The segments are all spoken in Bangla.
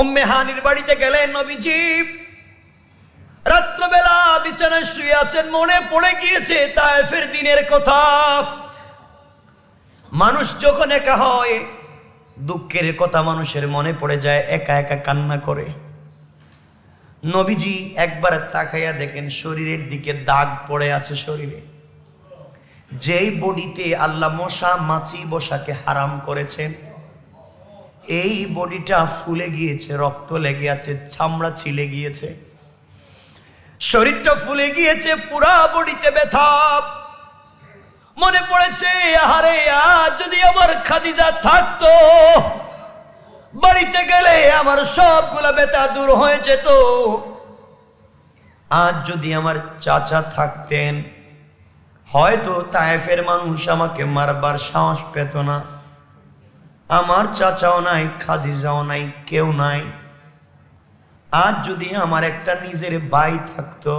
উম্মে হানির বাড়িতে গেলেন নবীজি। রাত্রবেলা বিছানায় শুয়ে আছেন, মনে পড়ে গিয়েছে তায়েফের দিনের কথা। মানুষ যখন একা হয়, দুঃখের কথা মানুষের মনে পড়ে যায়, একা একা কান্না করে। নবীজি একবার তাকাইয়া দেখেন, শরীরের দিকে দাগ পড়ে আছে শরীরে। যেই বডিতে আল্লাহ মশা, মাছি, বসাকে হারাম করেছেন এই বডিটা ফুলে গিয়েছে, রক্ত লেগে আছে, চামড়া ছিলে গিয়েছে। শরীরটা ফুলে গিয়েছে, পুরা বডিতে ব্যথা। মনে পড়েছে, আহারে, আজ যদি আমার খাদিজা থাকতো, বাড়িতে গেলে আমার সবগুলা ব্যথা দূর হয়ে যেত। আজ যদি আমার চাচা থাকতেন, হয়তো তায়েফের মানুষ আমাকে মারবার সাহস পেত না। আমার চাচাও নাই, খাদিজাও নাই, কেউ নাই। আজ যদি আমার একটা নিজের ভাই থাকতো,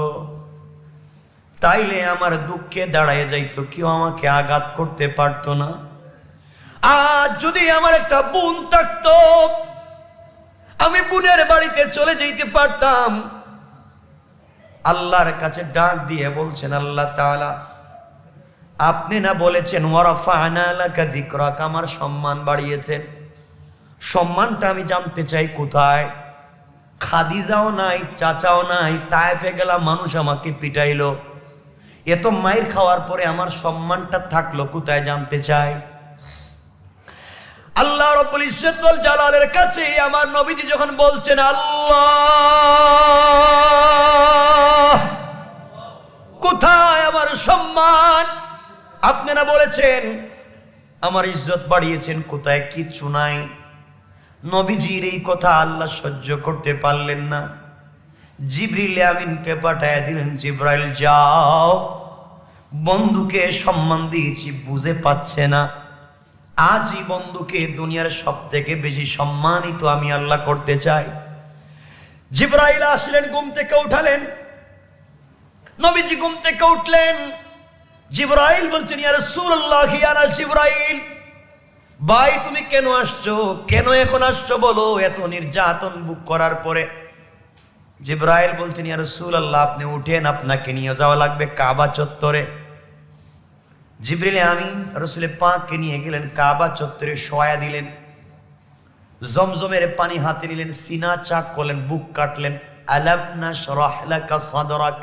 তাইলে আমার দুঃখে দাঁড়ায় যাইতো, কেউ আমাকে আঘাত করতে পারতো না। আজ যদি আমার একটা বোন থাকতো, আমি বোনের বাড়িতে চলে যেতে পারতাম। আল্লাহর কাছে ডাক দিয়ে বলছেন, আল্লাহ তাআলা আপনি না বলেছেন আমার সম্মান বাড়িয়েছেন। সম্মানটা আমি জানতে চাই কোথায়? খাদিজাও নাই, চাচাও নাই, তায়েফে গেলাম মানুষ আমাকে পিটাইলো। এত মায়ের খাওয়ার পরে আমার সম্মানটা থাকল, কোথায় জানতে চাই? আল্লাহ রব্বুল ইজ্জতুল জালালের কাছে আমার নবীজি যখন বলছেন, আল্লাহ, কোথায় আমার সম্মান? আপনারা বলেছেন, আমার ইজ্জত বাড়িয়েছেন কোথায়? কিচ্ছু নাই। নবীজির এই কথা আল্লাহ সহ্য করতে পারলেন না। জিবরিল আমিনকে পাঠায় দিলেন, জিব্রাইল, যাও। বন্ধুকে সম্মান দিয়েছি, বুঝে পাচ্ছে না। আজই বন্ধুকে দুনিয়ার সব থেকে বেশি সম্মানিত আমি আল্লাহ করতে চাই। জিব্রাইল আসলেন, ঘুম থেকে উঠালেন। নবীজি ঘুম থেকে উঠলেন। জিব্রাইল বলছেন, ইয়া রাসূলুল্লাহ, ইয়া জিব্রাইল, ভাই, তুমি কেন আসছো? কেন এখন আসছো বলো? এত নির্যাতন বুক করার পরে। জিব্রাইল বলছেন, ইয়া রাসূলুল্লাহ, আপনি উঠেন, আপনাকে নিয়ে যাওয়া লাগবে কাবা চত্বরে। জিব্রিল আমিন। রসুলের পাককে নিয়ে গেলেন, কাবা চত্বরে শোয়া দিলেন, জমজমের পানি হাতে নিলেন, সিনা চাক করলেন, বুক কাটলেন। আলাবনা শরাহলাকা সাদরাক?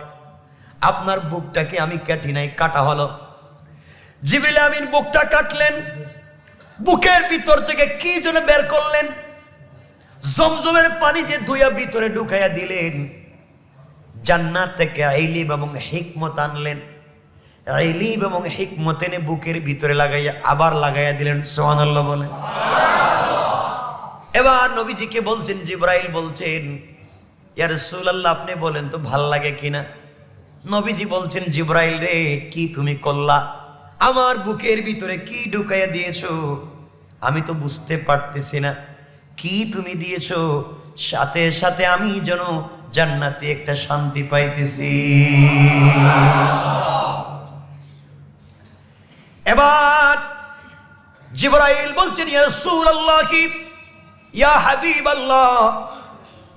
আপনার বুকটাকে আমি কাটি নাই কাটা হলো। জিবরিল আমিন বুকটা কাটলেন। বুকের ভিতর থেকে কি যেন বের করলেন। জমজমের পানি দিয়ে ধুইয়া ভিতরে ঢুকাইয়া দিলেন। জান্নাত থেকে আইলিব এবং হিকমত আনলেন। আইলিব এবং হিকমত এনে বুকের ভিতরে লাগাইয়া আবার লাগাইয়া দিলেন। সোহানাল্লাহ বলেন। এবার নবীজিকে বলছেন, জিব্রাইল বলছেন ইয়ার রাসূলুল্লাহ, আপনি বলেন তো ভালো লাগে কিনা? নবীজি বলছেন, জিব্রাইল রে, কি তুমি করলা আমার বুকের ভিতরে কি ঢুকাইয়া দিয়েছ? আমি তো বুঝতে পারতেছি না। কি তুমি দিয়েছ? সাথে সাথে আমি যেন জান্নাতে একটা শান্তি পাইতেছি। এবার জিব্রাইল বলছেন, ইয়া রাসূলুল্লাহ কি ইয়া হাবিবাল্লাহ।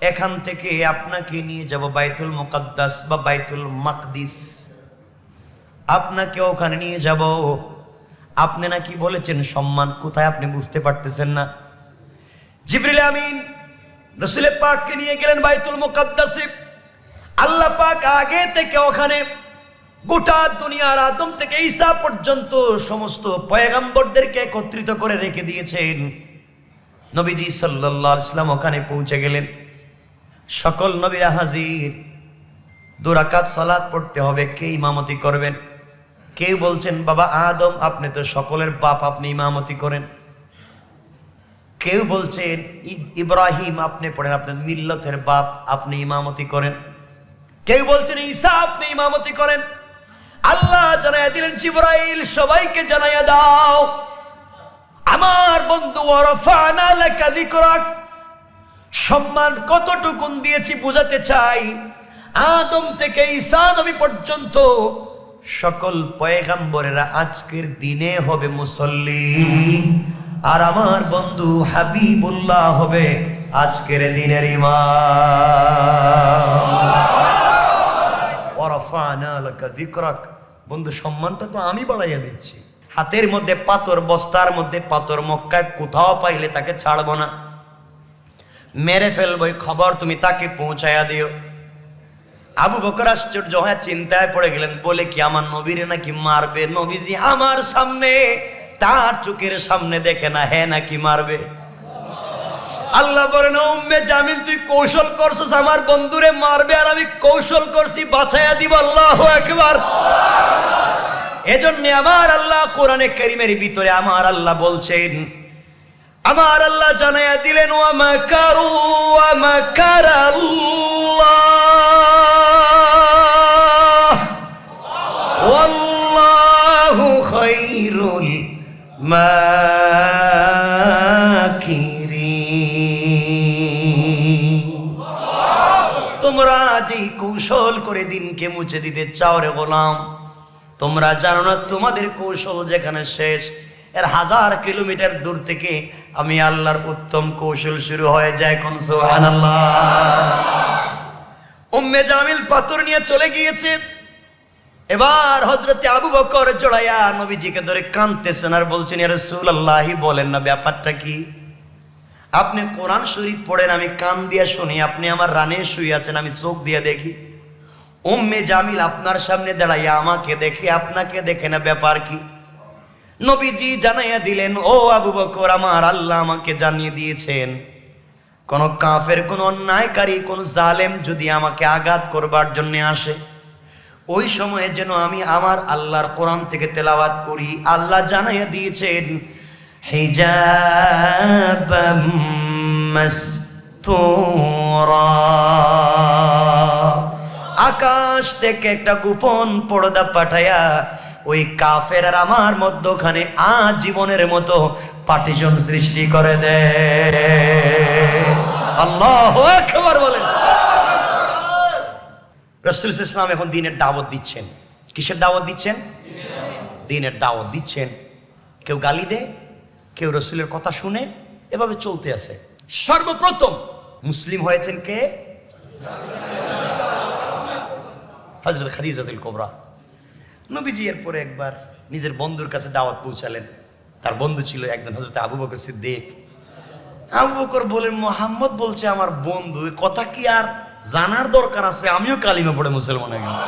এখান থেকে আপনাকে নিয়ে যাব বাইতুল মুকাদ্দাস বা বাইতুল মাকদিস। আপনাকে ওখানে নিয়ে যাব। আপনি নাকি বলেছেন, সম্মান কোথায় আপনি বুঝতে পারতেছেন না। জিবরিল আমিন রসুলের পাককে নিয়ে গেলেন বাইতুল মুকাদ্দাসে। আল্লাহ পাক আগে থেকে ওখানে গোটা দুনিয়ার আদম থেকে ঈসা পর্যন্ত সমস্ত পয়গাম্বরদেরকে একত্রিত করে রেখে দিয়েছেন। নবীজি সাল্লাল্লাহু আলাইহি সাল্লাম ওখানে পৌঁছে গেলেন। সকল নবীরা হাজির। দুরাকাত সালাত পড়তে হবে, কে ইমামতি করবেন? কেউ বলছেন, বাবা আদম, আপনি তো সকলের বাপ, আপনি ইমামতি করেন। কেউ বলছেন ইব্রাহিম, আপনি পড়েন আপনার মিল্লতের বাপ, আপনি ইমামতি করেন। কেউ বলছেন, ঈসা, আপনি ইমামতি করেন। আল্লাহ জানাইয়া দিলেন, জিব্রাইল, সবাইকে জানাইয়া দাও। আমার বন্ধু ওয়ারাফানা লাকা যিকরাক। সম্মান কতটুকুন দিয়েছি বোঝাতে চাই। আদম থেকে ঈসা নবী পর্যন্ত সকল পয়গাম্বরেরা আজকের দিনে হবে মুসল্লি। আর আমার বন্ধু হাবিবুল্লাহ হবে আজকের দিনের ইমাম। বন্ধু, সম্মানটা তো আমি বাড়াইয়া দিচ্ছি। হাতের মধ্যে পাথর, বস্তার মধ্যে পাথর, মক্কায় কোথাও পাইলে তাকে ছাড়বো না। মেরে ফেলব খবর তুমি তাকে পৌঁছায়া দিও। আবু বকর আশ্চর্য হয়ে চিন্তায় পড়ে গেলেন, বলে কি আমার নবীরে নাকি মারবে? নবীজি আমার সামনে, তার চোখের সামনে দেখে না হ্যাঁ নাকি মারবে? আল্লাহ বলেন, উম্মে জামিল, তুই কৌশল করছিস, আমার বন্ধুরে মারবে আর আমি কৌশল করছি বাঁচাইয়া দিব, আল্লাহ একবার এজন্য আমার আল্লাহ কোরআনে কারিমের ভিতরে আমার আল্লাহ বলছেন আমার আল্লাহ জানাইয়া দিলেন, ওয়া মাকারু, ওয়া মাকারাল্লাহ। ওয়াল্লাহু খায়রুল মাকিরিন। তোমরা যেই কৌশল করে দিনকে মুছে দিতে চাও রে গোলাম, তোমরা জানো না তোমাদের কৌশল যেখানে শেষ। এর হাজার কিলোমিটার দূর থেকে আমি আল্লাহর উত্তম কৌশল শুরু হয়ে যায় কোন সোহান উম্মে জামিল পাথর নিয়ে চলে গিয়েছে। এবার হজরতে আবু বকর জড়াইয়া নবীজিকে ধরে কাঁদতেছেন আর বলছেন ইয়ার আল্লাহি বলেন না, ব্যাপারটা কি? আপনি কোরআন শরীফ পড়েন, আমি কান দিয়া শুনি, আপনি আমার রানে শুয়ে আছেন, আমি চোখ দিয়ে দেখি। উম্মে জামিল আপনার সামনে দাঁড়াইয়া আমাকে দেখে, আপনাকে দেখে না, ব্যাপার কি? নবীজি জানাইয়া দিলেন, ও আবু বকর, আমার আল্লাহ আমাকে জানিয়ে দিয়েছেন, কোন কাফের, কোন অন্যায়কারী, কোন জালেম যদি আমাকে আঘাত করবার জন্য আসে, ওই সময়ে যেন আমি আমার আল্লাহর কোরআন থেকে তেলাওয়াত করি। আল্লাহ জানাইয়া দিয়েছেন আকাশ থেকে একটা গোপন পর্দা পাঠায়া ওই কাফের আর আমার মধ্যখানে আজীবনের মতো পার্টিশন সৃষ্টি করে দে। আল্লাহ একবার বলেন। রসুল ইসলাম এখন দিনের দাওয়াত দিচ্ছেন। কিসের দাওয়াত দিচ্ছেন? দিনের দাওয়াত দিচ্ছেন। কেউ গালি দেয়, কেউ রসুলের কথা শুনে এভাবে চলতে আছে। সর্বপ্রথম মুসলিম হয়েছেন কে? হজরত খাদিজাতুল কোবরা। নবীজি এরপরে একবার নিজের বন্ধুর কাছে দাওয়াত পৌঁছালেন। তার বন্ধু ছিল একজন হজরত আবু বকর সিদ্দিক। আবু বকর বলেন মোহাম্মদ বলছে আমার বন্ধু কথা কি আর জানার দরকার আছে? আমিও কালিমা পড়ে মুসলমান হয়ে গেলাম।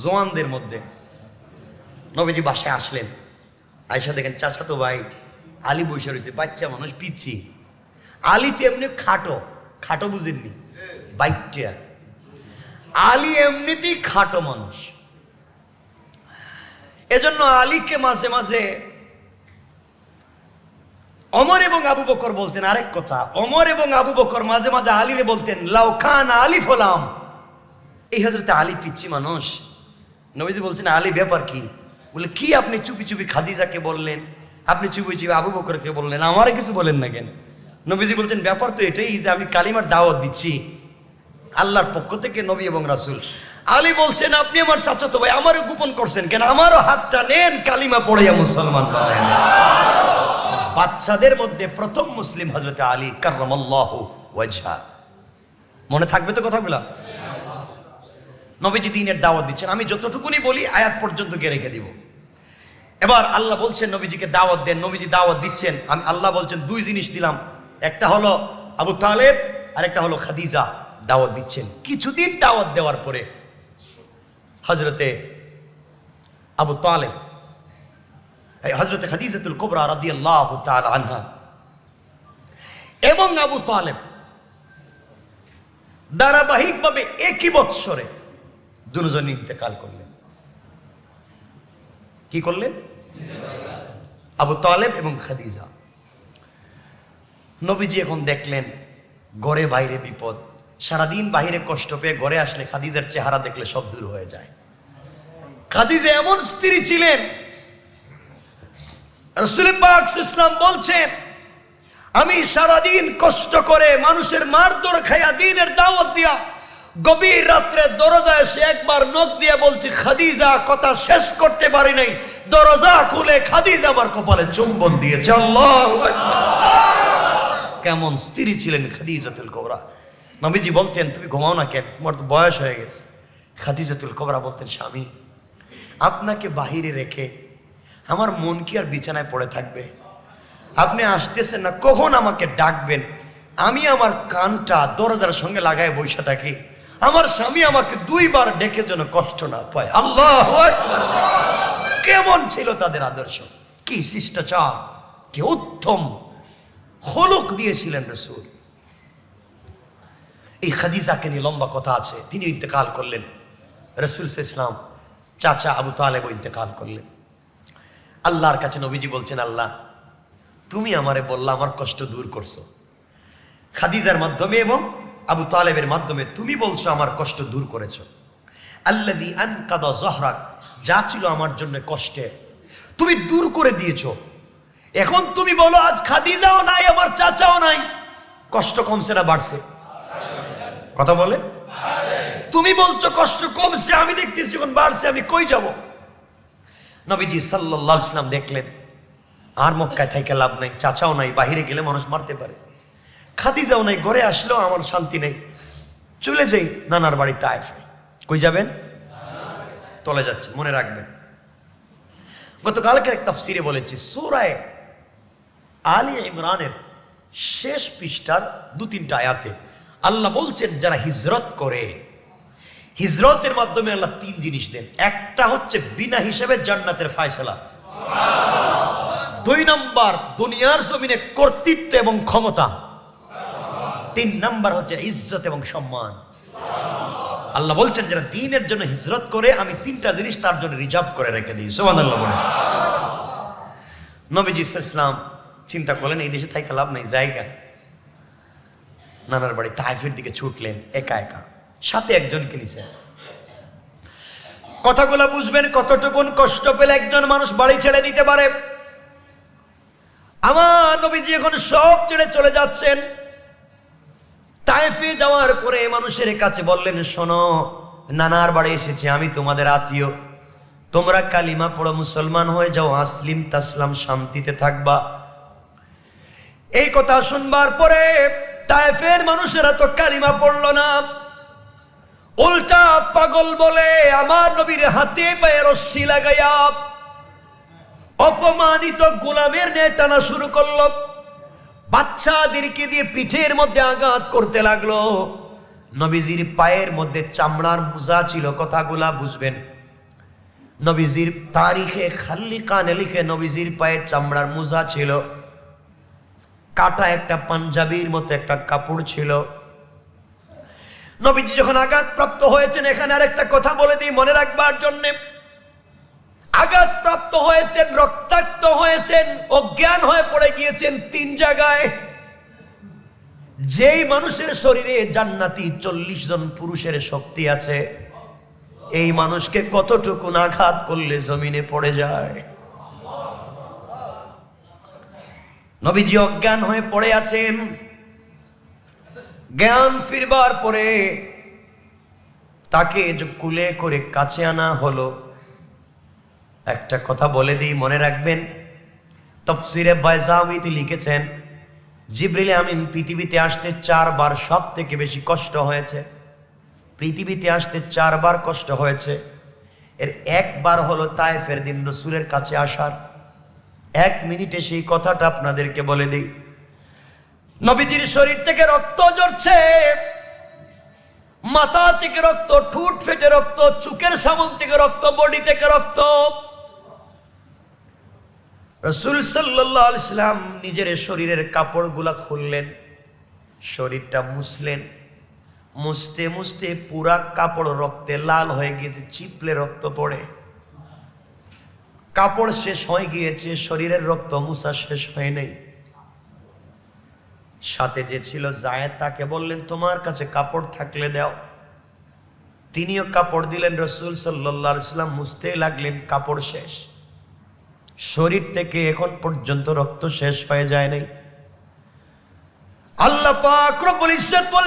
জোয়ানদের মধ্যে নবীজি বাসায় আসলেন। আয়সা দেখেন, চাচাতো ভাই, আলী বসে রয়েছে, বাচ্চা মানুষ, পিচ্ছি। আলী তো এমনি খাটো খাটো বুঝেননি বাইকটা আলী এমনিতেই খাটো মানুষ। এজন্য আলীকে মাঝে মাঝে অমর এবং আবু বকর বলতেন আরেক কথা, অমর এবং আবু বকর মাঝে মাঝে আলীরে বলতেন, লাউ খান আলী ফলাম। এই হাজরতে আলী পিচ্ছি মানুষ। নবীজি বলছেন, আলী, ব্যাপার কি? বলে, কি আপনি চুপি চুপি খাদিজাকে বললেন? আপনি চুপি চুপি আবু বকরকে বললেন? আমারে কিছু বলেন না কেন? নবীজি বলছেন, ব্যাপার তো এটাই যে আমি কালিমার দাওয়াত দিচ্ছি আল্লাহর পক্ষ থেকে নবী এবং রাসুল। আলী বলছেন, আপনি আমার চাচাতো ভাই, আমারও গোপন করছেন কেন? আমারও হাতটা নেন, কালিমা পড়াইয়া মুসলমান বাচ্চাদের মধ্যে প্রথম মুসলিম হজরত আলী কার্লাহ ওয়াজহা। মনে থাকবে তো কথাগুলা? নবীজি দিনের দাওয়াত দিচ্ছেন, আমি যতটুকুনি বলি, আয়াত পর্যন্ত কে রেখে দিব। এবার আল্লাহ বলছেন, নবীজিকে দাওয়াত দেন, নবীজি দাওয়াত দিচ্ছেন। আমি, আল্লাহ বলছেন, দুই জিনিস দিলাম। একটা হলো আবু তালেব আর একটা হলো খাদিজা, দাওয়াত দিচ্ছেন। কিছুদিন দাওয়াত দেওয়ার পরে হজরতে আবু তালেব হজরতে রাদি আল্লাহ আনহা এবং আবু তালেব ধারাবাহিকভাবে একই বৎসরে দুজন ইন্তেকাল করলেন। কি করলেন? আবু তালেব এবং খাদিজা। নবীজি এখন দেখলেন, ঘরে বাইরে বিপদ। সারাদিন বাইরে কষ্ট পেয়ে ঘরে আসলে খাদিজার চেহারা দেখলে সব দূর হয়ে যায়। খাদিজা এমন স্ত্রী ছিলেন ইসলাম বলছেন, আমি সারাদিন কষ্ট করে মানুষের মারধর খাইয়া দিনের দাওয়াত দিয়া গভীর রাত্রে দরজা এসে একবার নখ দিয়ে বলছি, খাদিজা, কথা শেষ করতে পারি নাই। দরজা খুলে খাদিজা আমার কপালে চুম্বন দিয়েছে। কেমন স্ত্রী ছিলেন খাদিজাতুল কোবরা। নবীজি বলতেন, তুমি ঘুমাও না কেন? তোমার তো বয়স হয়ে গেছে। খাদিজাতুল কোবরা বলতেন, স্বামী, আপনাকে বাহিরে রেখে আমার মন কি আর বিছানায় পড়ে থাকবে? আপনি আসতেছেন না, কখন আমাকে ডাকবেন? আমি আমার কানটা দরজার সঙ্গে লাগায় বসে থাকি। আমার স্বামী আমাকে দুইবার ডেকে যেন কষ্ট না পায়। আল্লাহ কেমন ছিল তাদের আদর্শ? কি শিষ্টাচার, কি উত্তম। হলক দিয়েছিলেন রসুল। এই খাদিজাকে নিয়ে লম্বা কথা আছে, তিনি ইন্তেকাল করলেন। রসুল ইসলাম চাচা আবু তালেব ইন্তেকাল করলেন। আল্লাহর কাছে নবীজি বলছেন, আল্লাহ, তুমি আমারে বললা আমার কষ্ট দূর করছ। খাদিজার মাধ্যমে এবং আবু তালেবের মাধ্যমে তুমি বলছো আমার কষ্ট দূর করেছ। আল্লাদি আনকাদা জহরাক যা ছিল আমার জন্য কষ্টে, তুমি দূর করে দিয়েছ। এখন তুমি বলো, আজ খাদিজাও নাই, আমার চাচাও নাই। কষ্ট কমছে না, বাড়ছে। কথা বলে? তুমি বলছো কষ্ট কমছে, আমি দেখতেছি এখন বাড়ছে, আমি কই যাব? নবীজি সাল্লাহ ইসলাম দেখলেন, আর মক্কায় থেকে লাভ নাই, চাচাও নাই, বাহিরে গেলে মানুষ মারতে পারে। খাদিজাও নাই, ঘরে আসলেও আমার শান্তি নেই। চলে যাই, নানার বাড়ি তাইফে কই যাবেন? তলে যাচ্ছে মনে রাখবেন। গতকালকে এক তফসিরে বলেছি, সুরায় আলী ইমরানের শেষ পৃষ্ঠার দু তিনটা আয়াতে আল্লাহ বলছেন, যারা হিজরত করে, হিজরতের মাধ্যমে আল্লাহ তিন জিনিস দেন। একটা হচ্ছে বিনা হিসেবে জান্নাতের ফায়সালা। দুই নম্বর, দুনিয়ার জমিনে কর্তৃত্ব এবং ক্ষমতা। তিন নম্বর হচ্ছে ইজ্জত এবং সম্মান। আল্লাহ বলছেন, যারা দিনের জন্য হিজরত করে, আমি তিনটা জিনিস তার জন্য রিজার্ভ করে রেখে দিই। সোমান আল্লাহ নবীজি ইসলাম চিন্তা করলেন, এই দেশে থাইকা লাভ নাই, জায়গা। নানার বাড়ি তাইফের দিকে ছুটলেন একা একা। সাথে একজনকে নিছে। কথাগুলো বুঝবেন কতটুকুন কষ্ট পেলে একজন মানুষ বাড়ি ছেড়ে দিতে পারে। আমার নবীজি এখন সব ছেড়ে চলে যাচ্ছেন। তাইফে যাওয়ার পরে মানুষের কাছে বললেন, শোনো, নানার বাড়ি এসেছে, আমি তোমাদের আত্মীয়। তোমরা কালিমা পড়ো, মুসলমান হয়ে যাও, আসলিম তাসলাম শান্তিতে থাকবা। এই কথা শুনবার পরে তাইফের মানুষেরা তো কালিমা পড়ল না। উল্টা পাগল বলে আমার নবীর হাতে পায়ে রশ্মি লাগাইয়া অপমানিত গোলামের নে টানা শুরু করল। বাচ্চাদেরকে দিয়ে পিঠের মধ্যে আঘাত করতে লাগল। নবীজির পায়ের মধ্যে চামড়ার মোজা ছিল, কথাগুলা বুঝবেন। নবীজির তারিখে খাল্লি কানে লিখে নবীজির পায়ে চামড়ার মোজা ছিল। কাটা একটা পাঞ্জাবির মতো একটা কাপড় ছিল। নবীজি যখন আঘাতপ্রাপ্ত হয়েছেন, এখানে আরেকটা কথা বলে দিই মনে রাখবার জন্যে। আঘাতপ্রাপ্ত হয়েছেন, রক্তাক্ত হয়েছেন, অজ্ঞান হয়ে পড়ে গিয়েছেন তিন জায়গায়। যেই মানুষের শরীরে জান্নাতি চল্লিশ জন পুরুষের শক্তি আছে, এই মানুষকে কতটুকু আঘাত করলে জমিনে পড়ে যায়? নবীজি অজ্ঞান হয়ে পড়ে আছেন। জ্ঞান ফিরবার পরে তাকে কুলে করে কাছে আনা হলো, একটা কথা বলে দিই, মনে রাখবেন, তফসিরে বাইজামিতে লিখেছেন, জিব্রিল আমিন পৃথিবীতে আসতে চারবার সব থেকে বেশি কষ্ট হয়েছে। পৃথিবীতে আসতে চারবার কষ্ট হয়েছে। এর একবার হলো তায়েফের দিন রসুলের কাছে আসার। এক মিনিটে সেই কথাটা আপনাদেরকে বলে দিই। নবীজির শরীর থেকে রক্ত ঝরছে, মাথা থেকে রক্ত, ঠুট ফেটে রক্ত চুকের সামন থেকে রক্ত, বডি থেকে রক্ত। রসুল সাল্লাহ ইসলাম নিজের শরীরের কাপড়গুলা খুললেন, শরীরটা মুছলেন। মুছতে মুছতে পুরা কাপড় রক্তে লাল হয়ে গিয়েছে, চিপলে রক্ত পড়ে। কাপড় শেষ হয়ে গিয়েছে, শরীরের রক্ত মুছা শেষ হয় নাই। সাথে যে ছিল জায়েদ, তাকে বললেন, তোমার কাছে কাপড় থাকলে দাও। তিনিও কাপড় দিলেন, রসুল সাল্লাহ ইসলাম মুছতেই লাগলেন, কাপড় শেষ। শরীর থেকে এখন পর্যন্ত রক্ত শেষ হয়ে যায় নাই। আল্লাহ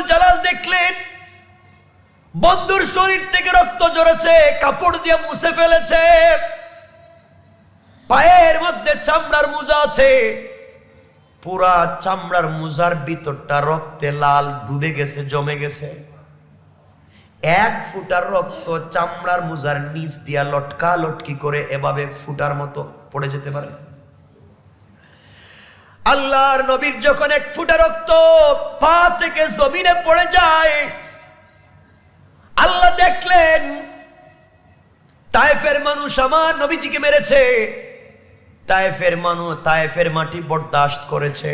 জালাল দেখলেন, বন্ধুর শরীর থেকে রক্ত ঝরেছে, কাপড় দিয়ে মুছে ফেলেছে। পায়ের মধ্যে চামড়ার মোজা আছে। পুরা চামড়ার মোজার ভিতরটা রক্তে লাল, ডুবে গেছে, জমে গেছে। এক ফুটার রক্ত চামড়ার মুজার নিচ দিয়া লটকা লটকি করে এভাবে ফুটার মতো পড়ে যেতে পারে। আল্লাহর নবীর যখন এক ফুটা রক্ত পা থেকে জমিনে পড়ে যায়, আল্লাহ দেখলেন তায়েফের মানুষ আমার নবীজিকে মেরেছে। তায়েফের মানুষ তায়েফের মাটি বরদাস্ত করেছে।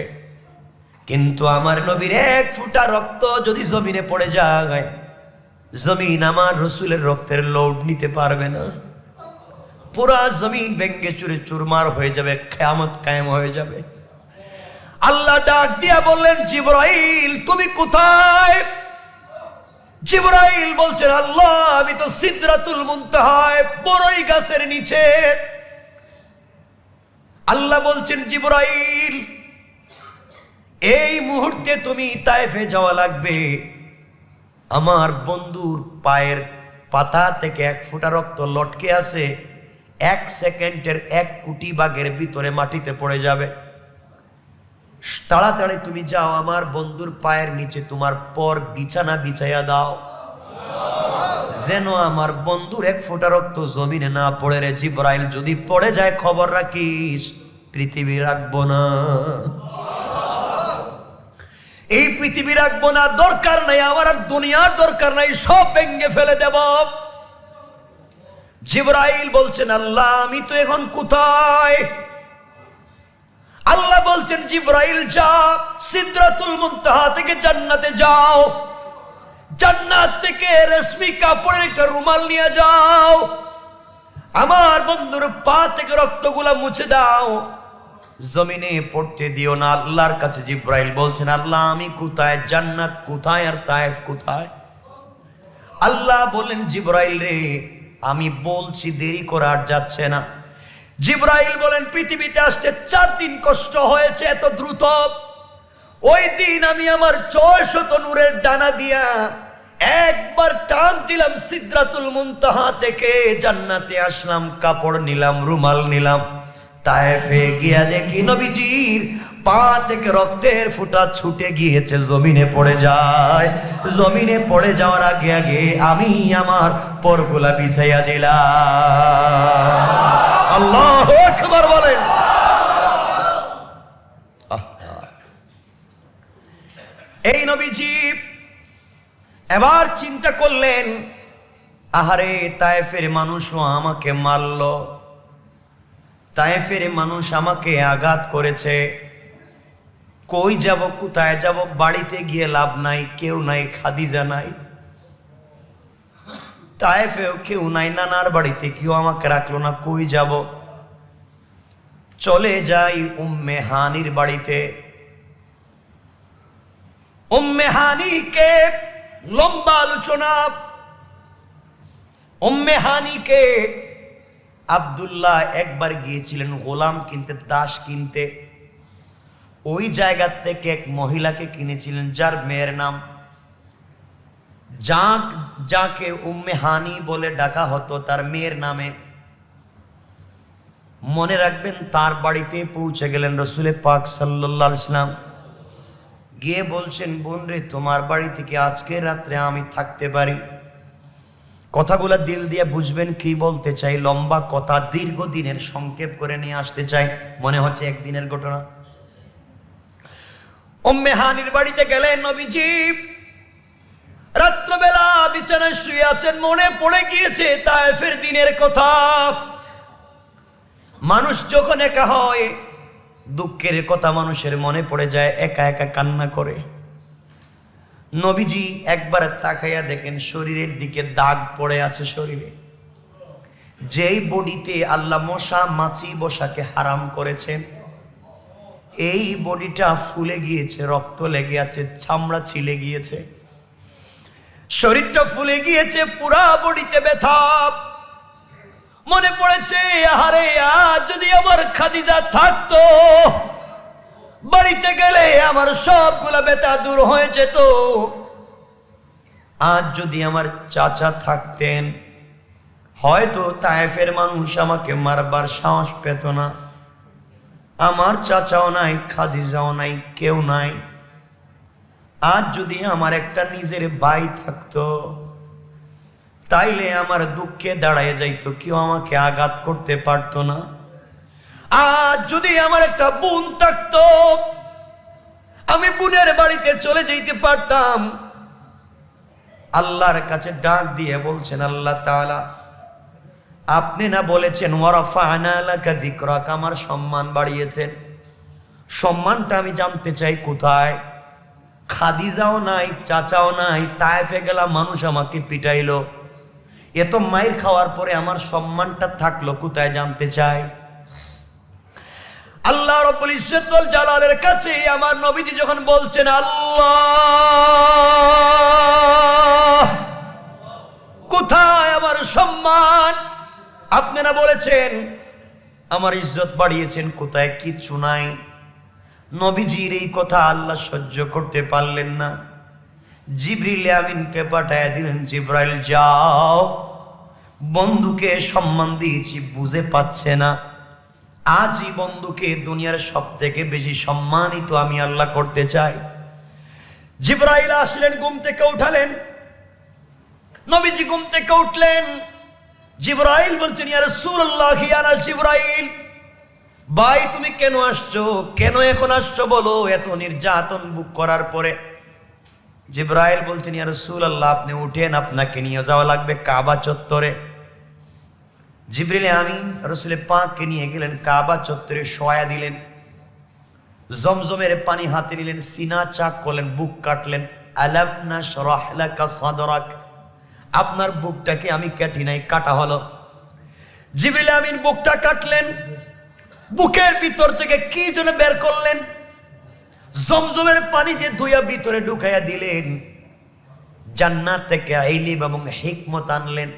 কিন্তু আমার নবীর এক ফুটা রক্ত যদি জমিনে পড়ে যায়, জমিন আমার রসুলের রক্তের লোড নিতে পারবে না। পুরা জমিন ভেঙ্গে চুরে চুরমার হয়ে যাবে খেয়ামত কায়েম হয়ে যাবে। আল্লাহ ডাক দিয়া বললেন, জিব্রাইল, তুমি কোথায়? জিব্রাইল বলছেন, আল্লাহ, আমি তো সিদরাতুল মুনতাহায় বড়ই গাছের নিচে। আল্লাহ বলছেন, জিব্রাইল, এই মুহূর্তে তুমি তাইফে যাওয়া লাগবে। আমার বন্ধুর পায়ের পাতা থেকে এক ফোঁটা রক্ত লটকে আছে, এক সেকেন্ডের এক কোটি বাঘের ভিতরে মাটিতে পড়ে যাবে। তাড়াতাড়ি তুমি যাও, আমার বন্ধুর পায়ের নিচে তোমার পর বিছানা বিছাইয়া দাও। যেন আমার বন্ধুর এক ফোঁটা রক্ত জমিনে না পড়ে রে জিব্রাইল, যদি পড়ে যায় খবর রাখিস, পৃথিবী রাখব না। এই পৃথিবী রাখব না, দরকার নাই আমার আর দুনিয়ার দরকার নাই, সব ভেঙ্গে ফেলে দেব। জিব্রাইল বলছেন, আল্লাহ, আমি তো এখন কোথায়? আল্লাহ বলছেন, জিব্রাইল, যা সিদ্রাতুল মুনতাহা থেকে জান্নাতে যাও। জান্নাত থেকে রেশমি কাপড়ের একটা রুমাল নিয়ে যাও। আমার বন্ধুর পা থেকে রক্তগুলা মুছে দাও। জমিনে পড়তে দিও না, আল্লাহর কাছে জিব্রাইল বলছেন, আল্লাহ, আমি কোথায়? জান্নাত কোথায় আর তায়েফ কোথায়? আল্লাহ বলেন জিব্রাইল রে, আমি বলছি দেরি করার যাচ্ছে না। জিব্রাইল বলেন, পৃথিবীতে আসতে চার দিন কষ্ট হয়েছে, এত দ্রুত। ওই দিন আমি আমার ছয় শত নূরের ডানা দিয়া একবার টান দিলাম সিদ্রাতুল মুনতাহা থেকে, জান্নাতে আসলাম, কাপড় নিলাম, রুমাল নিলাম। তায়েফে গিয়া দেখি নবীজির পা থেকে রক্তের ফুটা ছুটে গিয়েছে, জমিনে পড়ে যায়। জমিনে পড়ে যাওয়ার আগে আগে আমি আমার পরগুলা বিছাইয়া দিলাম। আল্লাহ আকবার বলেন। এই নবীজি এবার চিন্তা করলেন, আহারে, তায়েফের মানুষও আমাকে মারল। তায়েফের মানুষ আমাকে আঘাত করেছে। কই যাব, কোথায় যাব, বাড়িতে গিয়ে লাভ নাই, কেউ নাই, খাদিজা নাই। তায়েফেও কেউ নাই, নানার বাড়িতে কেউ আমাকে রাখল না, কই যাব? চলে যাই উম্মে হানির বাড়িতে। উম্মে হানিকে লম্বা আলোচনা। উম্মে হানিকে আব্দুল্লাহ একবার গিয়েছিলেন গোলাম কিনতে, দাস কিনতে। ওই জায়গা থেকে এক মহিলাকে কিনেছিলেন যার মেয়ের নাম যাকে উম্মে হানি বলে ডাকা হতো তার মেয়ের নামে। মনে রাখবেন তার বাড়িতে পৌঁছে গেলেন রসুলে পাক সাল্লাহ ইসলাম গিয়ে বলছেন, বোন রে, তোমার বাড়ি থেকে আজকে রাত্রে আমি থাকতে পারি। কথাগুলো দিল দিয়ে বুঝবেন কি বলতে চাই, লম্বা কথা, দীর্ঘদিনের সংক্ষেপ করে নিয়ে আসতে চাই, মনে হচ্ছে একদিনের ঘটনা। উম্মে হানির বাড়িতে গেলেন নবীজি। রাত্রবেলা বিছানায় শুয়ে আছেন, মনে পড়ে গিয়েছে তায়েফের দিনের কথা। মানুষ যখন একা হয় দুঃখের কথা মানুষের মনে পড়ে যায়, একা একা কান্না করে। নবীজি একবার তাকাইয়া দেখেন, শরীরের দিকে দাগ পড়ে আছে শরীরে। যেই বডিতে আল্লাহ মশা, মাছি, বসাকে হারাম করেছেন, এই বডিটা ফুলে গিয়েছে, রক্ত লেগে আছে, চামড়া ছিলে গিয়েছে। শরীরটা ফুলে গিয়েছে, পুরা বডিতে ব্যথা। মনে পড়েছে, আহারে, আজ যদি আমার খাদিজা থাকতো, বাড়িতে গেলে আমার সবগুলা ব্যথা দূর হয়ে যেত। আজ যদি আমার চাচা থাকতেন, হয়তো তায়েফের মানুষ আমাকে মারবার সাহস পেত না। আমার চাচাও নাই, খাদিজাও নাই, কেউ নাই। আজ যদি আমার একটা নিজের ভাই থাকতো তাইলে আমার দুঃখে দাঁড়ায় যাইতো, কেউ আমাকে আঘাত করতে পারতো না। আজ যদি আমার একটা বোন থাকতো, আমি বোনের বাড়িতে চলে যেতে পারতাম। আল্লাহর কাছে ডাক দিয়ে বলছেন, আল্লাহ তাআলা, আপনি না বলেছেন, ওয়ারাফা'না লাকা যিকরাক আমার সম্মান বাড়িয়েছেন। সম্মানটা আমি জানতে চাই কোথায়? খাদিজাও নাই, চাচাও নাই, তায়েফে গেলাম, মানুষ আমাকে পিটাইলো। এত মায়ের খাওয়ার পরে আমার সম্মানটা থাকল, কোথায় জানতে চাই? আল্লাহ রব্বুল ইজ্জতুল জালালের কাছে আমার নবীজি যখন বলছেন, আল্লাহ, কোথায় আমার সম্মান? আপনারা বলেছেন, আমার ইজ্জত বাড়িয়েছেন, কোথায়? কিচ্ছু নাই। নবীজির এই কথা আল্লাহ সহ্য করতে পারলেন না। জিবরিল আমিনকে পাঠায় দিলেন জিব্রাইল যাও। বন্ধুকে সম্মান দিয়েছি, বুঝে পাচ্ছে না। আজই বন্ধুকে দুনিয়ার সব থেকে বেশি সম্মানিত আমি আল্লাহ করতে চাই। জিব্রাইল আসলেন, ঘুম থেকে উঠালেন। নবীজি ঘুম থেকে উঠলেন। জিব্রাইল বলছেন, ইয়া রাসূলুল্লাহ, ইয়া জিব্রাইল, ভাই তুমি কেন আসছো? কেন এখন আসছো বলো? এত নির্যাতন বুক করার পরে। জিব্রাইল বলছেন, ইয়া রাসূলুল্লাহ, আপনি উঠেন, আপনাকে নিয়ে যাওয়া লাগবে কাবা চত্বরে। জিব্রিল আমিন, রসুলের পাককে নিয়ে গেলেন, কাবা চত্বরে শোয়া দিলেন, জমজমের পানি হাতে নিলেন, সিনা চাক করলেন, বুক কাটলেন। আলাবনা শরাহলাকা সাদরাক? আপনার বুকটাকে আমি কাটি নাই, কাটা হলো। জিবরিল আমিন বুকটা কাটলেন, বুকের ভিতর থেকে কি যেন বের করলেন জমজমের পানি দিয়ে ধুইয়া ভিতরে ঢুকাইয়া দিলেন। জান্নাত থেকে আইলিব এবং হিকমত আনলেন।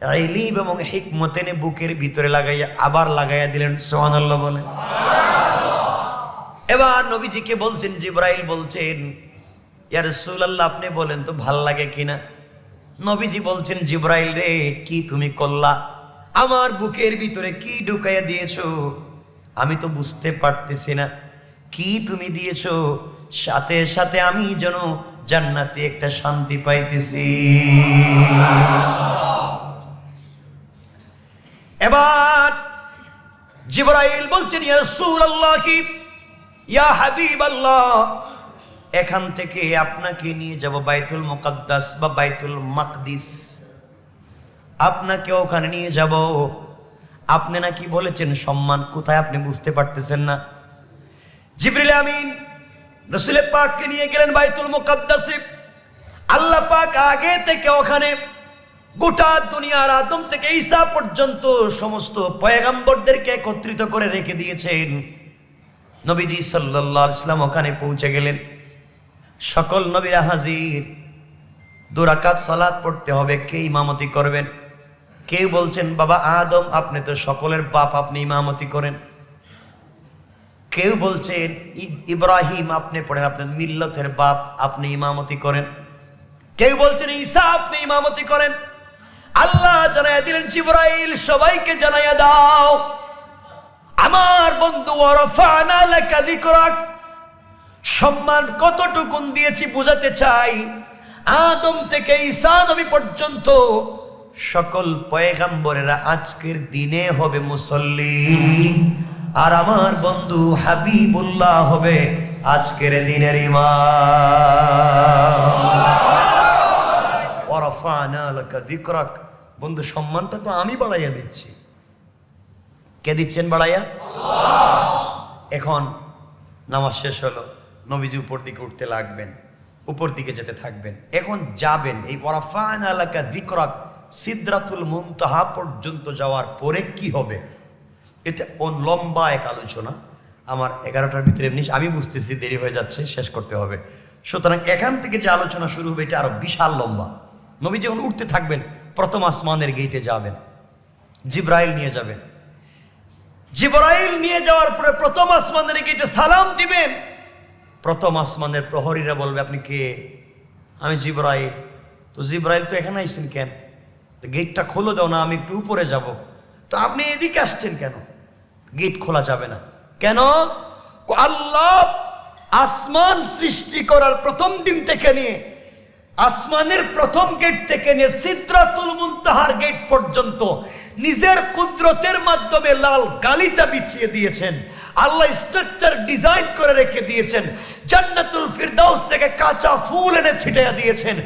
আইলিব এবং হিকমত এনে বুকের ভিতরে লাগাইয়া আবার লাগাইয়া দিলেন। সোহানাল্লাহ বলেন। এবার নবীজিকে বলছেন, জিব্রাইল বলছেন, ইয়া রাসূলুল্লাহ, আপনি বলেন তো ভালো লাগে কিনা? নবীজি বলছেন, জিব্রাইল রে, কি তুমি করলা? আমার বুকের ভিতরে কি ঢুকাইয়া দিয়েছ? আমি তো বুঝতে পারতেছি না। কি তুমি দিয়েছ? সাথে সাথে আমি যেন জান্নাতে একটা শান্তি পাইতেছি। এবার জিব্রাইল বলছেন, ইয়া রাসূলুল্লাহ কি ইয়া এখান থেকে আপনাকে নিয়ে যাব বাইতুল মুকাদ্দাস বা বাইতুল মাকদিস। আপনাকে ওখানে নিয়ে যাব। আপনি নাকি বলেছেন, সম্মান কোথায়? আপনি বুঝতে পারতেছেন না। জিবরিল আমিন রসুল পাককে নিয়ে গেলেন বাইতুল মুকাদ্দাসে। আল্লাহ পাক আগে থেকে ওখানে গোটা দুনিয়ার আদম থেকে ঈসা পর্যন্ত সমস্ত পয়গাম্বরদেরকে একত্রিত করে রেখে দিয়েছেন। নবীজি সাল্লাল্লাহু ইসলাম ওখানে পৌঁছে গেলেন। সকল নবীরা হাজির। দুরাকাত সালাত পড়তে হবে, কে ইমামতি করবেন? কেউ বলছেন, বাবা আদম, আপনি তো সকলের বাপ, আপনি ইমামতি করেন। কেউ বলছেন ইব্রাহিম, আপনি পড়েন আপনার মিল্লতের বাপ, আপনি ইমামতি করেন। কেউ বলছেন, ঈসা, আপনি ইমামতি করেন। আল্লাহ জানাইয়া দিলেন, জিব্রাইল, সবাইকে জানাইয়া দাও। আমার বন্ধু সম্মান কতটুকুন দিয়েছি বুঝাতে চাই। আদম থেকে ঈসা নবী পর্যন্ত সকল পয়গাম্বরেরা আজকের দিনে হবে মুসল্লি। আর আমার বন্ধু হাবিবুল্লাহ হবে আজকের দিনের যিকরাক। বন্ধু, সম্মানটা তো আমি বাড়াইয়া দিচ্ছি। কে দিচ্ছেন বাড়াইয়া? এখন নামাজ শেষ হলো, নবীজি উপর দিকে উঠতে লাগবেন, উপর দিকে যেতে থাকবেন। এখন যাবেন, এই ওয়ারাফান এলাকা দিকরাক সিদ্রাতুল মুনতাহা পর্যন্ত যাওয়ার পরে কি হবে? এটা লম্বা এক আলোচনা। আমার এগারোটার ভিতরে এমনি আমি বুঝতেছি, দেরি হয়ে যাচ্ছে, শেষ করতে হবে। সুতরাং এখান থেকে যে আলোচনা শুরু হবে, এটা আরও বিশাল লম্বা। নবী যখন উঠতে থাকবেন, প্রথম আসমানের গেটে যাবেন। জিব্রাইল নিয়ে যাবেন। জিব্রাইল নিয়ে যাওয়ার পরে প্রথম আসমানের গেটে সালাম দিবেন। প্রথম আসমানের প্রহরীরা বলবে, আপনি কে? আমি জিব্রাইল। তো জিবরাইল, তো এখানে আইসেন কেন? গেটটা খোলো দাও না, আমি একটু উপরে যাব। তো আপনি এদিকে আসছেন কেন? গেট খোলা যাবে না। কেন? আল্লাহ আসমান সৃষ্টি করার প্রথম দিন থেকে নিয়ে, আসমানের প্রথম গেট থেকে নিয়ে সিদ্রাতুল মুন্তাহার গেট পর্যন্ত নিজের কুদরতের মাধ্যমে লাল গালিচা বিছিয়ে দিয়েছেন। আল্লাহ স্ট্রাকচার ডিজাইন করে রেখে দিয়েছেন। জান্নাতুল ফিরদাউস থেকে কাঁচা ফুল এনে ছিটিয়ে দিয়েছেন।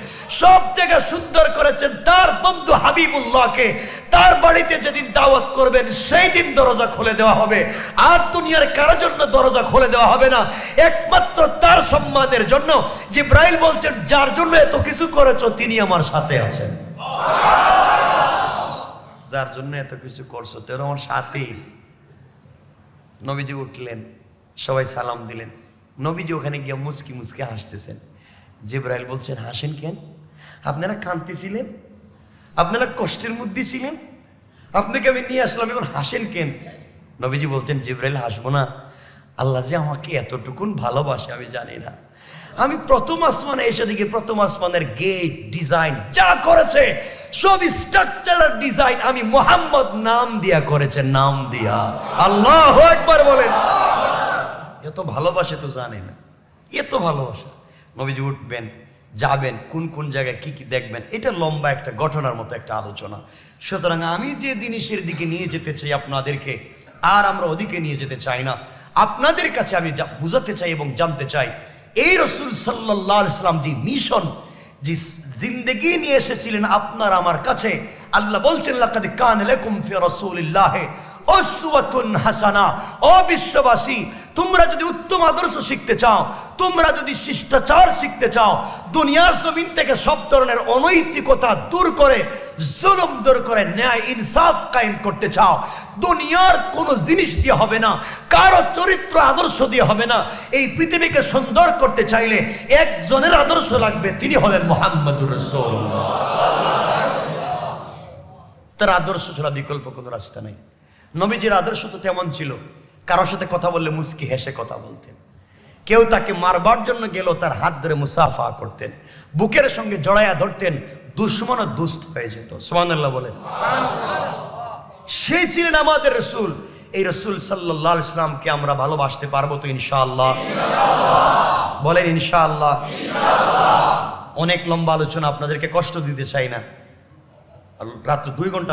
সব থেকে সুন্দর করেছেন তার বন্ধু হাবিবুল্লাহকে। তার বাড়িতে যেদিন দাওয়াত করবেন সেই দিন দরজা খুলে দেওয়া হবে। আর দুনিয়ার কারোর জন্য দরজা খুলে দেওয়া হবে না। একমাত্র তার সম্মানের জন্য জিব্রাইল বলছেন, যার জন্য এত কিছু করেছ, তিনি আমার সাথে আছেন। যার জন্য এত কিছু করছ, তোর আমার সাথেই নবীজি উঠলেন, সবাই সালাম দিলেন। নবীজি ওখানে গিয়ে মুচকি মুচকি হাসতেছেন। জিব্রাইল বলছেন, হাসেন কেন? আপনারা কাঁদতেছিলেন? আপনারা কষ্টের মধ্যে ছিলেন? আপনাকে আমি নিয়ে আসলাম, এখন হাসেন কেন? নবীজি বলছেন, জিব্রাইল, হাসবো না। আল্লাহ যে আমাকে এতটুকুন ভালোবাসে, আমি জানি না। আমি প্রথম আসমানে এসে দেখি, প্রথম আসমানের গেট ডিজাইন যা করেছে সব স্ট্রাকচার ডিজাইন আমি মোহাম্মদ নাম দিয়া করেছে নাম দিয়া। আল্লাহ একবার বলেন। এত ভালোবাসে তো জানে না। এত ভালোবাসা। নবীজি উঠবেন, যাবেন, কোন কোন জায়গায় কি কি দেখবেন, এটা লম্বা একটা ঘটনার মতো একটা আলোচনা। সুতরাং আমি যে জিনিসের দিকে নিয়ে যেতে চাই আপনাদেরকে, আর আমরা ওদিকে নিয়ে যেতে চাই না। আপনাদের কাছে আমি বুঝাতে চাই এবং জানতে চাই, এই রসুল সাল্লাহ ইসলাম যে মিশন জিন্দগি নিয়ে এসেছিলেন আপনার আমার কাছে। আল্লাহ বলছেন লাকাদ কান লাকুম ফি রাসূলিল্লাহ হাসানা। ও বিশ্ববাসী, তোমরা যদি উত্তম আদর্শ শিখতে চাও, তোমরা যদি শিষ্টাচার শিখতে চাও, দুনিয়ার জমিন থেকে সব ধরনের অনৈতিকতা দূর করে, জুলুম দূর করে, ন্যায় ইনসাফ কায়েম করতে চাও, দুনিয়ার কোনো জিনিস দিয়ে হবে না, কারও চরিত্র আদর্শ দিয়ে হবে না। এই পৃথিবীকে সুন্দর করতে চাইলে একজনের আদর্শ লাগবে, তিনি হলেন মোহাম্মদুর তার আদর্শ ছাড়া বিকল্প কোনো রাস্তা নেই। নবীজির আদর্শ তো তেমন ছিল। কারোর সাথে কথা বললে মুস্কি হেসে কথা বলতেন। কেউ তাকে মারবার জন্য গেল তার হাত ধরে মুসাফা করতেন। বুকের সঙ্গে জড়াইয়া ধরতেন দুশ্মন দুস্থ হয়ে যেত। সোমানাল্লাহ বলেন। সেই ছিলেন আমাদের রসুল। এই রসুল সাল্লাহ ইসলামকে আমরা ভালোবাসতে পারব তো ইনশাআল্লাহ। বলেন ইনশাআল্লাহ। অনেক লম্বা আলোচনা, আপনাদেরকে কষ্ট দিতে চাই না। রাত্র দুই ঘণ্টা